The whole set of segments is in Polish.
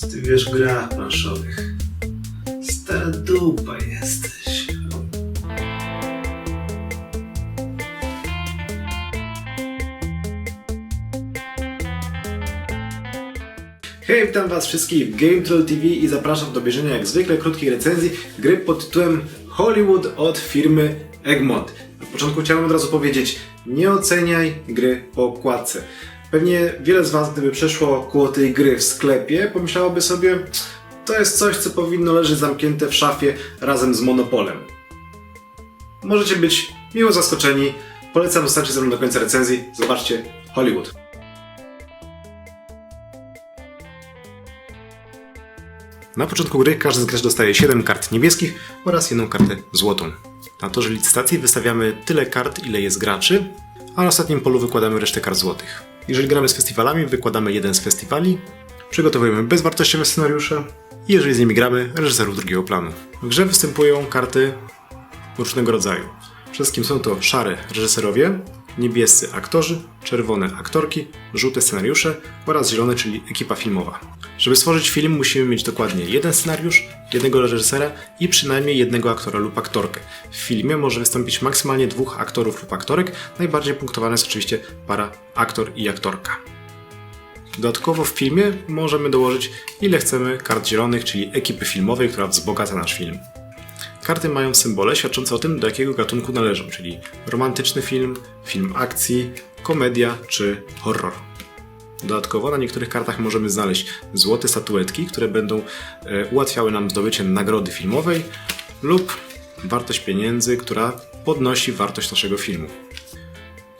Ty wiesz grach planszowych? Stara dupa jesteś. Hej, witam was wszystkich w Game Troll TV i zapraszam do obejrzenia jak zwykle krótkiej recenzji gry pod tytułem Hollywood od firmy Egmont. Na początku chciałem od razu powiedzieć, nie oceniaj gry po okładce. Pewnie wiele z was, gdyby przeszło koło tej gry w sklepie, pomyślałoby sobie, to jest coś, co powinno leżeć zamknięte w szafie razem z Monopolem. Możecie być miło zaskoczeni. Polecam zostańcie ze mną do końca recenzji. Zobaczcie Hollywood. Na początku gry każdy z graczy dostaje 7 kart niebieskich oraz jedną kartę złotą. Na torze licytacji wystawiamy tyle kart, ile jest graczy, a na ostatnim polu wykładamy resztę kart złotych. Jeżeli gramy z festiwalami, wykładamy jeden z festiwali, przygotowujemy bezwartościowe scenariusze i jeżeli z nimi gramy, reżyserów drugiego planu. W grze występują karty różnego rodzaju. Wszystkim są to szare reżyserowie, niebiescy aktorzy, czerwone aktorki, żółte scenariusze oraz zielone, czyli ekipa filmowa. Żeby stworzyć film, musimy mieć dokładnie jeden scenariusz, jednego reżysera i przynajmniej jednego aktora lub aktorkę. W filmie może wystąpić maksymalnie dwóch aktorów lub aktorek, najbardziej punktowana jest oczywiście para aktor i aktorka. Dodatkowo w filmie możemy dołożyć ile chcemy kart zielonych, czyli ekipy filmowej, która wzbogaca nasz film. Karty mają symbole świadczące o tym, do jakiego gatunku należą, czyli romantyczny film, film akcji, komedia czy horror. Dodatkowo na niektórych kartach możemy znaleźć złote statuetki, które będą e, ułatwiały nam zdobycie nagrody filmowej lub wartość pieniędzy, która podnosi wartość naszego filmu.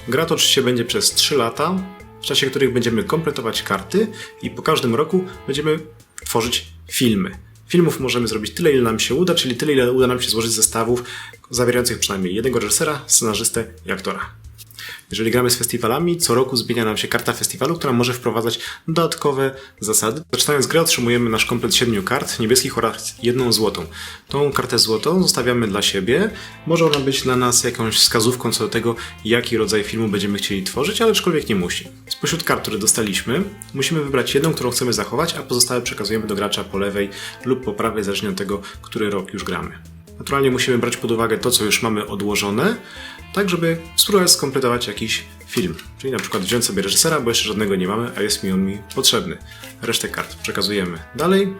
Gra to oczywiście będzie przez 3 lata, w czasie których będziemy kompletować karty i po każdym roku będziemy tworzyć filmy. Filmów możemy zrobić tyle, ile nam się uda, czyli tyle, ile uda nam się złożyć zestawów zawierających przynajmniej jednego reżysera, scenarzystę i aktora. Jeżeli gramy z festiwalami, co roku zmienia nam się karta festiwalu, która może wprowadzać dodatkowe zasady. Zaczynając grę otrzymujemy nasz komplet 7 kart niebieskich oraz jedną złotą. Tą kartę złotą zostawiamy dla siebie. Może ona być dla nas jakąś wskazówką co do tego, jaki rodzaj filmu będziemy chcieli tworzyć, ale aczkolwiek nie musi. Spośród kart, które dostaliśmy, musimy wybrać jedną, którą chcemy zachować, a pozostałe przekazujemy do gracza po lewej lub po prawej, zależnie od tego, który rok już gramy. Naturalnie musimy brać pod uwagę to, co już mamy odłożone, tak żeby spróbować skompletować jakiś film. Czyli na przykład wziąć sobie reżysera, bo jeszcze żadnego nie mamy, a jest mi on mi potrzebny. Resztę kart przekazujemy dalej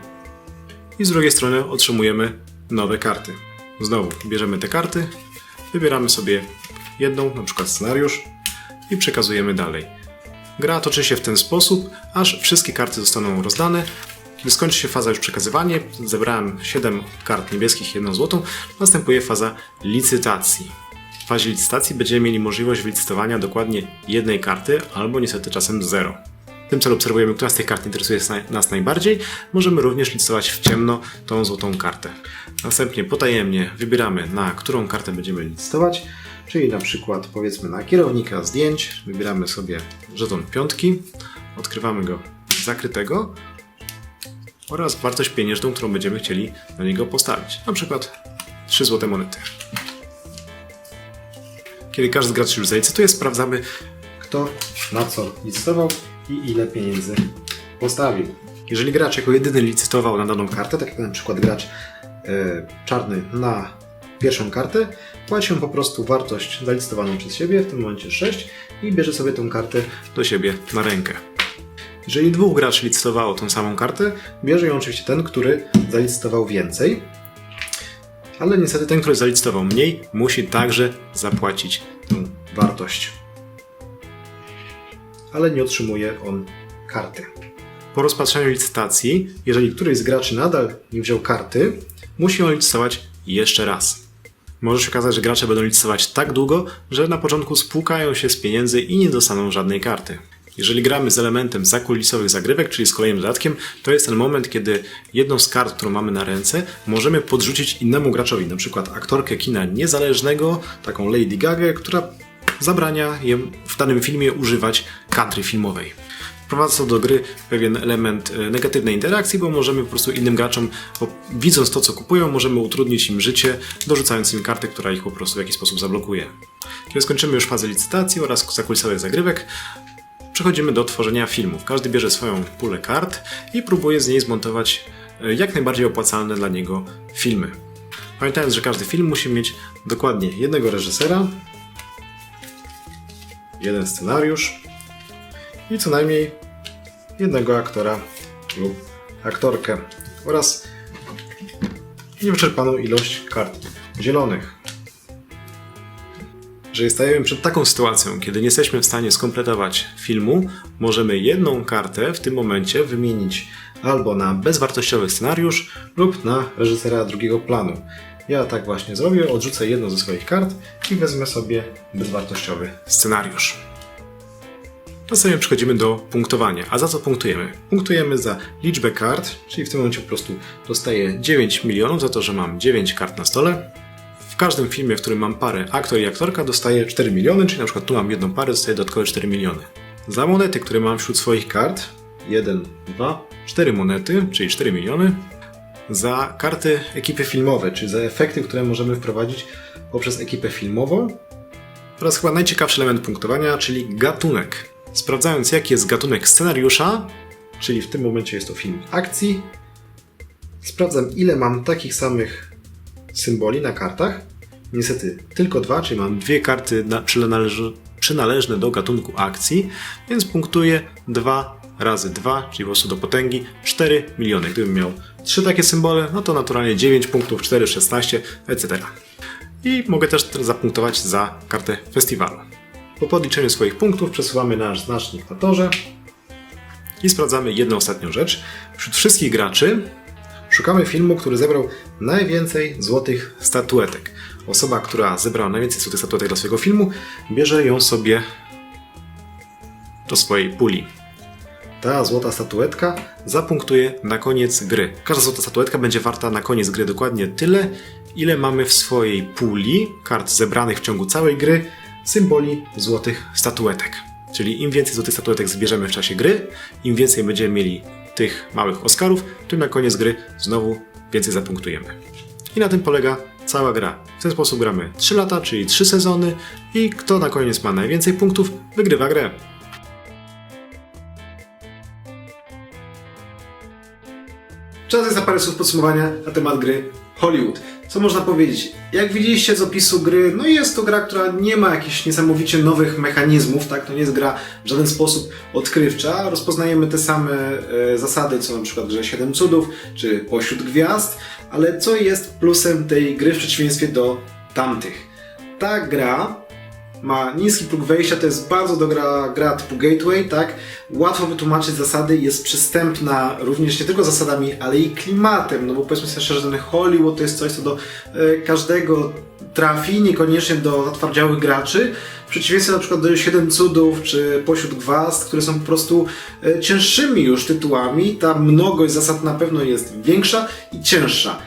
i z drugiej strony otrzymujemy nowe karty. Znowu bierzemy te karty, wybieramy sobie jedną, na przykład scenariusz i przekazujemy dalej. Gra toczy się w ten sposób, aż wszystkie karty zostaną rozdane. Kiedy skończy się faza już przekazywanie, zebrałem 7 kart niebieskich, jedną złotą, następuje faza licytacji. W fazie licytacji będziemy mieli możliwość wylicytowania dokładnie jednej karty, albo niestety czasem zero. W tym celu obserwujemy, która z tych kart interesuje nas najbardziej. Możemy również licytować w ciemno tą złotą kartę. Następnie potajemnie wybieramy, na którą kartę będziemy licytować, czyli na przykład powiedzmy na kierownika zdjęć, wybieramy sobie żeton piątki, odkrywamy go zakrytego oraz wartość pieniężną, którą będziemy chcieli na niego postawić. Na przykład 3 złote monety. Kiedy każdy z graczy już zalicytuje, sprawdzamy kto na co licytował i ile pieniędzy postawił. Jeżeli gracz jako jedyny licytował na daną kartę, tak jak na przykład gracz e, czarny na pierwszą kartę, płaci on po prostu wartość zalicytowaną przez siebie, w tym momencie 6 i bierze sobie tą kartę do siebie na rękę. Jeżeli dwóch graczy licytowało tą samą kartę, bierze ją oczywiście ten, który zalicytował więcej, ale niestety ten, który zalicytował mniej, musi także zapłacić tą wartość. Ale nie otrzymuje on karty. Po rozpatrzeniu licytacji, jeżeli któryś z graczy nadal nie wziął karty, musi on licytować jeszcze raz. Może się okazać, że gracze będą licytować tak długo, że na początku spłukają się z pieniędzy i nie dostaną żadnej karty. Jeżeli gramy z elementem zakulisowych zagrywek, czyli z kolejnym dodatkiem, to jest ten moment, kiedy jedną z kart, którą mamy na ręce, możemy podrzucić innemu graczowi, na przykład aktorkę kina niezależnego, taką Lady Gaga, która zabrania jem w danym filmie używać kadry filmowej. Wprowadza to do gry pewien element e, negatywnej interakcji, bo możemy po prostu innym graczom, widząc to, co kupują, możemy utrudnić im życie, dorzucając im kartę, która ich po prostu w jakiś sposób zablokuje. Kiedy skończymy już fazę licytacji oraz zakulisowych zagrywek, przechodzimy do tworzenia filmów. Każdy bierze swoją pulę kart i próbuje z niej zmontować e, jak najbardziej opłacalne dla niego filmy. Pamiętając, że każdy film musi mieć dokładnie jednego reżysera, jeden scenariusz i co najmniej jednego aktora lub aktorkę oraz niewyczerpaną ilość kart zielonych. Jeżeli stajemy przed taką sytuacją, kiedy nie jesteśmy w stanie skompletować filmu, możemy jedną kartę w tym momencie wymienić albo na bezwartościowy scenariusz lub na reżysera drugiego planu. Ja tak właśnie zrobię, odrzucę jedną ze swoich kart i wezmę sobie bezwartościowy scenariusz. Następnie przechodzimy do punktowania. A za co punktujemy? Punktujemy za liczbę kart, czyli w tym momencie po prostu dostaję 9 milionów za to, że mam 9 kart na stole. Każdym filmie, w którym mam parę aktor i aktorka, dostaję 4 miliony, czyli na przykład tu mam jedną parę, dostaję dodatkowe 4 miliony. Za monety, które mam wśród swoich kart, 1, 2, 4 monety, czyli 4 miliony. Za karty ekipy filmowe, czyli za efekty, które możemy wprowadzić poprzez ekipę filmową, oraz chyba najciekawszy element punktowania, czyli gatunek. Sprawdzając, jaki jest gatunek scenariusza, czyli w tym momencie jest to film akcji, sprawdzam, ile mam takich samych symboli na kartach. Niestety tylko dwa, czyli mam dwie karty przynależne do gatunku akcji, więc punktuję 2 razy 2, czyli po prostu do potęgi 4 miliony. Gdybym miał trzy takie symbole, no to naturalnie 9 punktów, 4, 16, etc. I mogę też zapunktować za kartę festiwalu. Po podliczeniu swoich punktów przesuwamy nasz znacznik na torze i sprawdzamy jedną ostatnią rzecz. Wśród wszystkich graczy szukamy filmu, który zebrał najwięcej złotych statuetek. Osoba, która zebrała najwięcej złotych statuetek dla swojego filmu, bierze ją sobie do swojej puli. Ta złota statuetka zapunktuje na koniec gry. Każda złota statuetka będzie warta na koniec gry dokładnie tyle, ile mamy w swojej puli kart zebranych w ciągu całej gry symboli złotych statuetek. Czyli im więcej złotych statuetek zbierzemy w czasie gry, im więcej będziemy mieli tych małych Oscarów, tym na koniec gry znowu więcej zapunktujemy. I na tym polega cała gra. W ten sposób gramy 3 lata, czyli 3 sezony i kto na koniec ma najwięcej punktów, wygrywa grę. Czas jest na parę słów podsumowania na temat gry Hollywood. Co można powiedzieć? Jak widzieliście z opisu gry, no jest to gra, która nie ma jakichś niesamowicie nowych mechanizmów, tak? To nie jest gra w żaden sposób odkrywcza. Rozpoznajemy te same e, zasady, co na przykład w grze 7 cudów, czy Pośród Gwiazd, ale co jest plusem tej gry w przeciwieństwie do tamtych? Ta gra ma niski próg wejścia, to jest bardzo dobra gra typu gateway, tak? Łatwo wytłumaczyć zasady, jest przystępna również nie tylko zasadami, ale i klimatem, no bo powiedzmy sobie szczerze, ten Hollywood to jest coś, co do e, każdego trafi, niekoniecznie do zatwardziałych graczy, w przeciwieństwie na przykład do Siedem Cudów czy Pośród Gwiazd, które są po prostu e, cięższymi już tytułami, ta mnogość zasad na pewno jest większa i cięższa.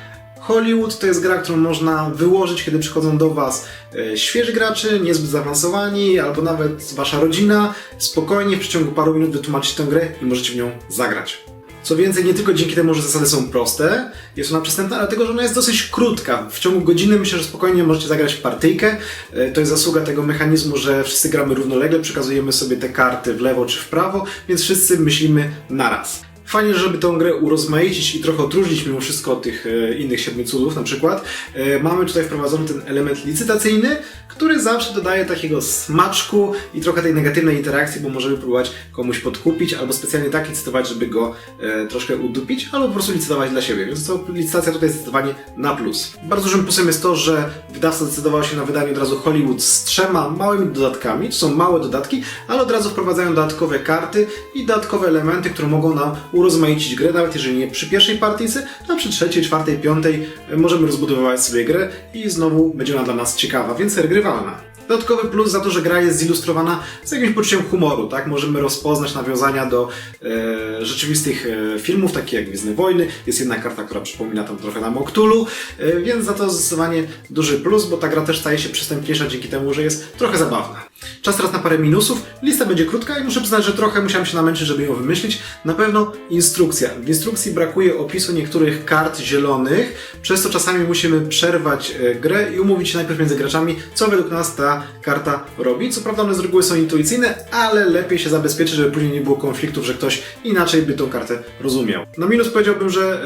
Hollywood to jest gra, którą można wyłożyć, kiedy przychodzą do Was e, świeży gracze, niezbyt zaawansowani, albo nawet Wasza rodzina. Spokojnie w przeciągu paru minut wytłumaczyć tę grę i możecie w nią zagrać. Co więcej, nie tylko dzięki temu, że zasady są proste, jest ona przystępna, ale dlatego, że ona jest dosyć krótka. W ciągu godziny myślę, że spokojnie możecie zagrać partyjkę. E, To jest zasługa tego mechanizmu, że wszyscy gramy równolegle, przekazujemy sobie te karty w lewo czy w prawo, więc wszyscy myślimy naraz. Fajnie, żeby tę grę urozmaicić i trochę odróżnić mimo wszystko od tych e, innych siedmiu cudów na przykład. E, mamy tutaj wprowadzony ten element licytacyjny, który zawsze dodaje takiego smaczku i trochę tej negatywnej interakcji, bo możemy próbować komuś podkupić albo specjalnie tak licytować, żeby go e, troszkę udupić, albo po prostu licytować dla siebie. Więc to licytacja tutaj jest zdecydowanie na plus. Bardzo dużym plusem jest to, że wydawca zdecydował się na wydanie od razu Hollywood z trzema małymi dodatkami. To są małe dodatki, ale od razu wprowadzają dodatkowe karty i dodatkowe elementy, które mogą nam urozmaicić grę, nawet jeżeli nie przy pierwszej partyjce, to przy trzeciej, czwartej, piątej e, możemy rozbudowywać sobie grę i znowu będzie ona dla nas ciekawa, więc regrywalna. Dodatkowy plus za to, że gra jest zilustrowana z jakimś poczuciem humoru, tak? Możemy rozpoznać nawiązania do e, rzeczywistych e, filmów, takie jak Gwiezdne Wojny. Jest jedna karta, która przypomina tam trochę nam o e, więc za to zdecydowanie duży plus, bo ta gra też staje się przystępniejsza dzięki temu, że jest trochę zabawna. Czas teraz na parę minusów. Lista będzie krótka i muszę przyznać, że trochę musiałem się namęczyć, żeby ją wymyślić. Na pewno instrukcja. W instrukcji brakuje opisu niektórych kart zielonych, przez co czasami musimy przerwać e, grę i umówić się najpierw między graczami, co według nas ta karta robi. Co prawda one z reguły są intuicyjne, ale lepiej się zabezpieczyć, żeby później nie było konfliktów, że ktoś inaczej by tą kartę rozumiał. Na minus powiedziałbym, że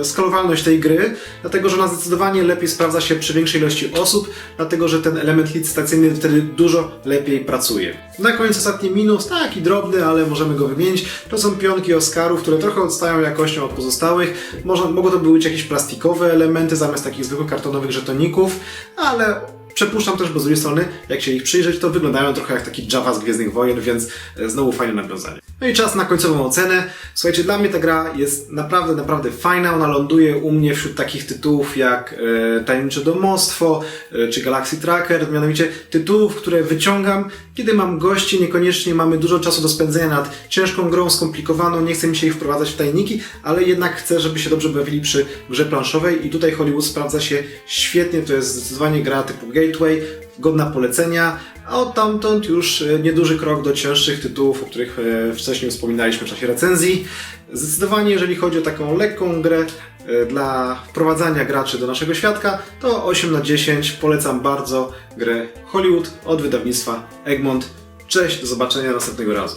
e, skalowalność tej gry, dlatego że ona zdecydowanie lepiej sprawdza się przy większej ilości osób, dlatego że ten element licytacyjny wtedy dużo lepiej pracuje. Na koniec ostatni minus, taki drobny, ale możemy go wymienić. To są pionki Oscarów, które trochę odstają jakością od pozostałych. Może, mogą to być jakieś plastikowe elementy zamiast takich zwykłych kartonowych żetoników, ale Przepuszczam też, bo z drugiej strony, jak się ich przyjrzeć, to wyglądają trochę jak taki Java z Gwiezdnych Wojen, więc e, znowu fajne nawiązanie. No i czas na końcową ocenę. Słuchajcie, dla mnie ta gra jest naprawdę, naprawdę fajna. Ona ląduje u mnie wśród takich tytułów jak e, Tajemnicze Domostwo e, czy Galaxy Tracker, mianowicie tytułów, które wyciągam, kiedy mam gości, niekoniecznie mamy dużo czasu do spędzenia nad ciężką grą, skomplikowaną, nie chcę mi się ich wprowadzać w tajniki, ale jednak chcę, żeby się dobrze bawili przy grze planszowej i tutaj Hollywood sprawdza się świetnie, to jest zdecydowanie gra typu Gateway, godna polecenia, a od tamtąd już e, nieduży krok do cięższych tytułów, o których e, wcześniej wspominaliśmy w czasie recenzji. Zdecydowanie, jeżeli chodzi o taką lekką grę e, dla wprowadzania graczy do naszego świadka, to 8 na 10 polecam bardzo grę Hollywood od wydawnictwa Egmont. Cześć, do zobaczenia następnego razu.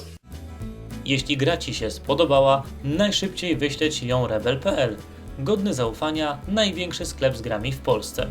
Jeśli gra Ci się spodobała, najszybciej wyśleć ją rebel.pl. Godny zaufania, największy sklep z grami w Polsce.